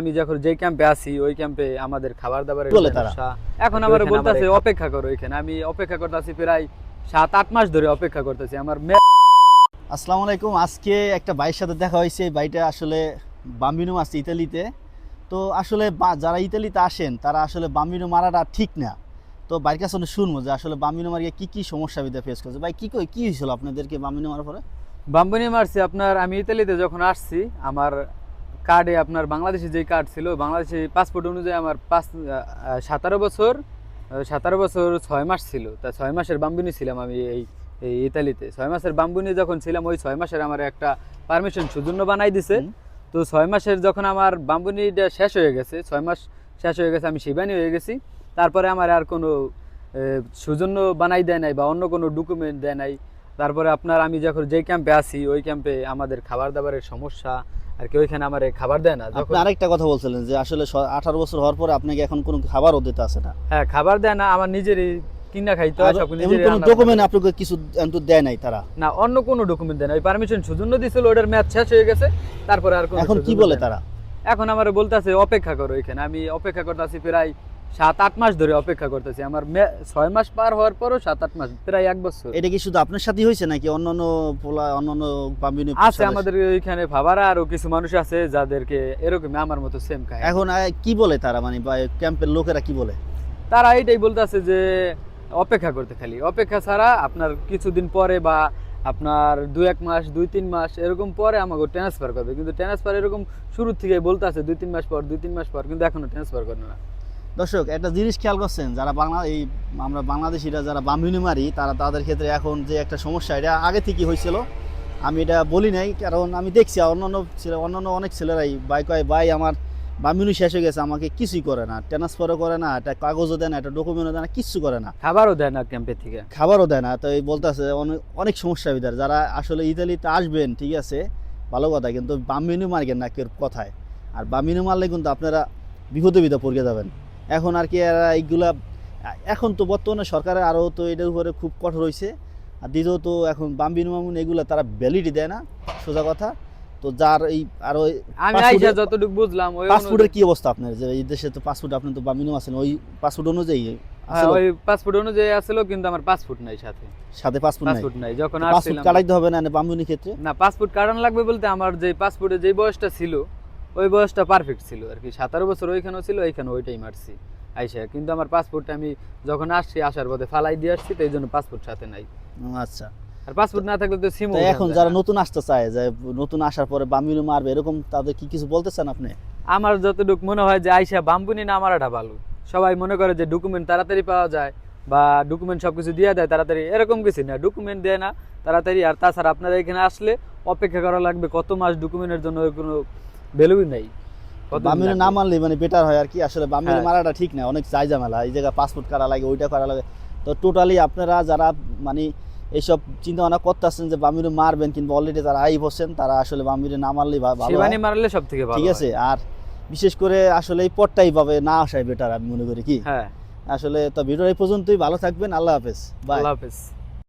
আমি যখন যেই ক্যাম্পে আছি ওই ক্যাম্পে আমাদের খাবার দাবারের। এখন আমার বলতেছে অপেক্ষা করো এখানে। আমি অপেক্ষা করতেছি প্রায় সাত আট মাস ধরে অপেক্ষা করতেছি। আমার আসসালামু আলাইকুম। আজকে একটা ভাইয়ের সাথে দেখা হয়েছে। এই ভাইটা আসলে বাম্বিনো আছে ইতালিতে। তো আসলে যারা ইতালিতে আসেন তারা আসলে বাম্বিনো মারাটা ঠিক না। তো বাইরের কাছে শুনব যে আসলে বাম্বিনো মারিয়ে কি কি সমস্যা বিদে ফেস করছে। ভাই কি কই কি হয়েছিল আপনাদেরকে বাম্বিনো মারার পরে? বাম্বনি মারছি আপনার আমি ইতালিতে যখন আসছি আমার কার্ডে আপনার বাংলাদেশি যে কার্ড ছিল বাংলাদেশি পাসপোর্ট অনুযায়ী আমার পাঁচ সাতারো বছর সাতারো বছর ছয় মাস ছিল। তা ছয় মাসের বাম্বুনি ছিলাম আমি এই এই ইতালিতে। ছয় মাসের বাম্বুনি যখন ছিলাম ওই ছয় মাসের আমার একটা পারমিশন সুজন্য বানাই দিছে। তো ছয় মাসের যখন আমার বাম্বুনিটা শেষ হয়ে গেছে ছয় মাস শেষ হয়ে গেছে আমি শিবানী হয়ে গেছি। তারপরে আমার আর কোনো সুজন্য বানাই দেয় নাই বা অন্য কোনো ডকুমেন্ট দেয় নাই। তারপরে আপনার আমি যখন যেই ক্যাম্পে আছি ওই ক্যাম্পে আমাদের খাবার দাবারের সমস্যা আর কি ওইখানে আমার খাবার দেয় না আপনি আরেকটা কথা বলছিলেন যে আসলে আঠারো বছর হওয়ার পরে আপনাকে এখন কোনো খাবারও দিতে আসে না? হ্যাঁ খাবার দেয় না আমার নিজেরই কিনা খাইতে হয় সব নিজেরই কোনো ডকুমেন্ট আপনাকে কিছু কিন্তু দেয় নাই তারা? না অন্য কোনো ডকুমেন্ট দেয় না ওই পারমিশন সুজন্য দিছিল ওটার ম্যাচ শেষ হয়ে গেছে তারপরে আর কোনো এখন কি বলে তারা? এখন আমার বলতেছে অপেক্ষা করো এখানে। আমি অপেক্ষা করতেছি প্রায় সাত আট মাস ধরে অপেক্ষা করতেছি। আমার ছয় মাস পার হওয়ার পরও সাত আট মাস প্রায় এক বছর। এটা কি শুধু আপনার সাথেই হয়েছে নাকি অন্যান্য পোলা অন্যান্য বাম্বিনো আছে আমাদের ওইখানে ভাবারা আরও কিছু মানুষ আছে যাদেরকে এরকমই আমার মতো সেম খায় এখন কি বলে তারা? মানে ক্যাম্পের লোকেরা কি বলে? তারা এইটাই বলতেছে যে অপেক্ষা করতে খালি। অপেক্ষা ছাড়া আপনার কিছুদিন পরে বা আপনার দুই এক মাস দুই তিন মাস এরকম পরে আমাকে ট্রান্সফার করবে। কিন্তু ট্রান্সফার এরকম শুরু থেকে বলতে আছে দুই তিন মাস পর দুই তিন মাস পর কিন্তু এখনও ট্রান্সফার করে না। দর্শক একটা জিনিস খেয়াল করছেন যারা বাংলা এই আমরা বাংলাদেশিরা যারা বাম্বিনি মারি তারা তাদের ক্ষেত্রে এখন যে একটা সমস্যা এটা আগে থেকেই হয়েছিল। আমি এটা বলি নাই কারণ আমি দেখছি অন্যান্য ছেলে অন্যান্য অনেক ছেলেরাই বাই কয় ভাই আমার বাম্বিনি শেষ হয়ে গেছে আমাকে কিছুই করে না ট্রান্সফারও করে না একটা কাগজও দেয় না একটা ডকুমেন্টও দেয় না কিচ্ছু করে না। খাবারও দেয় না ক্যাম্পের থেকে। খাবারও দেয় না তো এই বলতেছে অনেক অনেক সমস্যা বিদার যারা আসলে ইতালিতে আসবেন ঠিক আছে ভালো কথা কিন্তু বাম্বিনি মারবেন না কেউ কথায়। আর বাম্বিনি মারলে কিন্তু আপনারা বিপদে বিধে পড়ে যাবেন। এখন আর কি এইগুলা এখন তো বর্তমানে সরকারের আরও তো এটার উপরে খুব কঠোর হয়েছে আর দ্বিতীয়ত এখন বাম্বিনি মামুন এগুলা তারা ভ্যালিডি দেয় না সোজা কথা। তো যার এই আমি যতটুকু বুঝলাম ওই পাসপোর্টের কি অবস্থা আপনার? যে এই দেশে তো পাসপোর্ট আপনি তো বাম্বিনিও আছেন ওই পাসপোর্ট অনুযায়ী হ্যাঁ, ওই পাসপোর্ট অনুযায়ী আসলো কিন্তু আমার পাসপোর্ট নাই সাথে। সাথে পাসপোর্ট নাই? পাসপোর্ট নাই যখন পাসপোর্ট কাটাইতে হবে না বাম্বিনি ক্ষেত্রে? না পাসপোর্ট কাটানো লাগবে বলতে আমার যে পাসপোর্টে যে বয়সটা ছিল ওই বয়সটা পারফেক্ট ছিল আর কি। সাতারো বছর ওইখানেও ছিল ওইখানে ওইটাই মারছি আইসা। কিন্তু আমার পাসপোর্টটা আমি যখন আসছি আসার পথে ফালাই দিয়ে আসছি তো এই জন্য পাসপোর্ট সাথে নাই। আচ্ছা। আর পাসপোর্ট না থাকলে তো সিমও তো এখন যারা নতুন আসতে চায় যে নতুন আসার পরে বাম্বিনো মারবে এরকম তাদের কি কিছু বলতেছেন আপনি? আমার যতটুকু মনে হয় যে আইসা বাম্বুনি না মারাটা ভালো। সবাই মনে করে যে ডকুমেন্ট তাড়াতাড়ি পাওয়া যায় বা ডকুমেন্ট সব কিছু দিয়ে দেয় তাড়াতাড়ি। এরকম কিছু না ডকুমেন্ট দেয় না তাড়াতাড়ি। আর তাছাড়া আপনারা এখানে আসলে অপেক্ষা করা লাগবে কত মাস ডকুমেন্টের জন্য কোনো ভ্যালুই নেই। লাগবে? না মারলে মানে বেটার হয় আর কি। আসলে বাম্বিনো হ্যাঁ। মারাটা ঠিক না অনেক চাই ঝামেলা। এই জায়গায় পাসপোর্ট করা লাগে ওইটা করা লাগে। তো টোটালি আপনারা যারা মানে এইসব চিন্তা ভাবনা করতেছেন যে বাম্বিনো মারবেন কিংবা অলরেডি যারা আই বসেন তারা আসলে বাম্বিনো না মারলেই ভালো। মারলে সব থেকে ঠিক আছে আর বিশেষ করে আসলে এই পথটাই পাবে না আসাই বেটার আমি মনে করি কি। হ্যাঁ। আসলে তো ভিডিও এই পর্যন্তই ভালো থাকবেন আল্লাহ হাফেজ। বাই আল্লাহ হাফেজ।